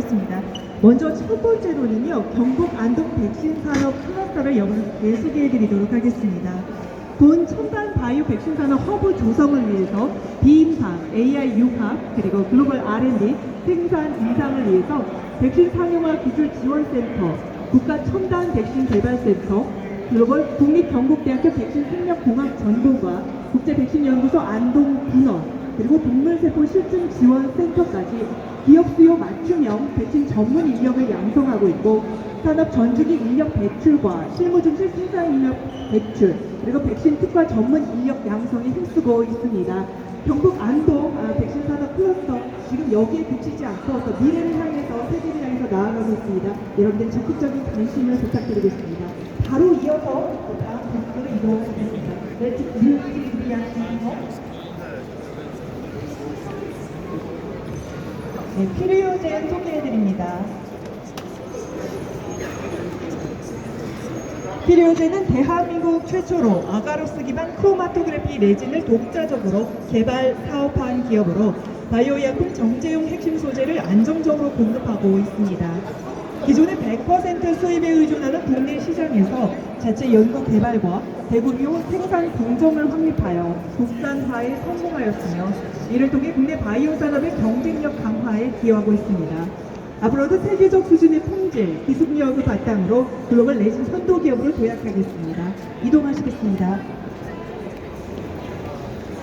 하겠습니다. 먼저 첫 번째로는요, 경북 안동 백신 산업 클러스터를 여러분께 소개해드리도록 하겠습니다. 본 첨단 바이오 백신 산업 허브 조성을 위해서 비임상, AI 융합, 그리고 글로벌 R&D 생산 이상을 위해서 백신 상용화 기술 지원센터, 국가 첨단 백신 개발센터, 글로벌 국립경북대학교 백신생명공학 전공과 국제백신연구소 안동분원, 그리고 동물세포 실증 지원센터까지 기업 수요 맞춤형 백신 전문 인력을 양성하고 있고 산업 전주기 인력 배출과 실무 중심 생산 인력 배출 그리고 백신 특화 전문 인력 양성에 힘쓰고 있습니다. 경북 안동 아, 백신 산업 클러스터 지금 여기에 그치지 않고 더 미래를 향해서 세계를 향해서 나아가고 있습니다. 여러분들 적극적인 관심을 부탁드리겠습니다. 바로 이어서 다음 부분으로 이동하겠습니다. 레츠 뮤직 리아티어 네, 필요제 소개해드립니다. 필요제는 대한민국 최초로 아가로스 기반 크로마토그래피 레진을 독자적으로 개발 사업한 기업으로 바이오의약품 정제용 핵심 소재를 안정적으로 공급하고 있습니다. 기존의 100% 수입에 의존하는 국내 시장에서 자체 연구 개발과 대규모 생산 공정을 확립하여 국산화에 성공하였으며 이를 통해 국내 바이오 산업의 경쟁력 강화에 기여하고 있습니다. 앞으로도 세계적 수준의 품질, 기술력을 바탕으로 글로벌 레진 선도 기업으로 도약하겠습니다. 이동하시겠습니다.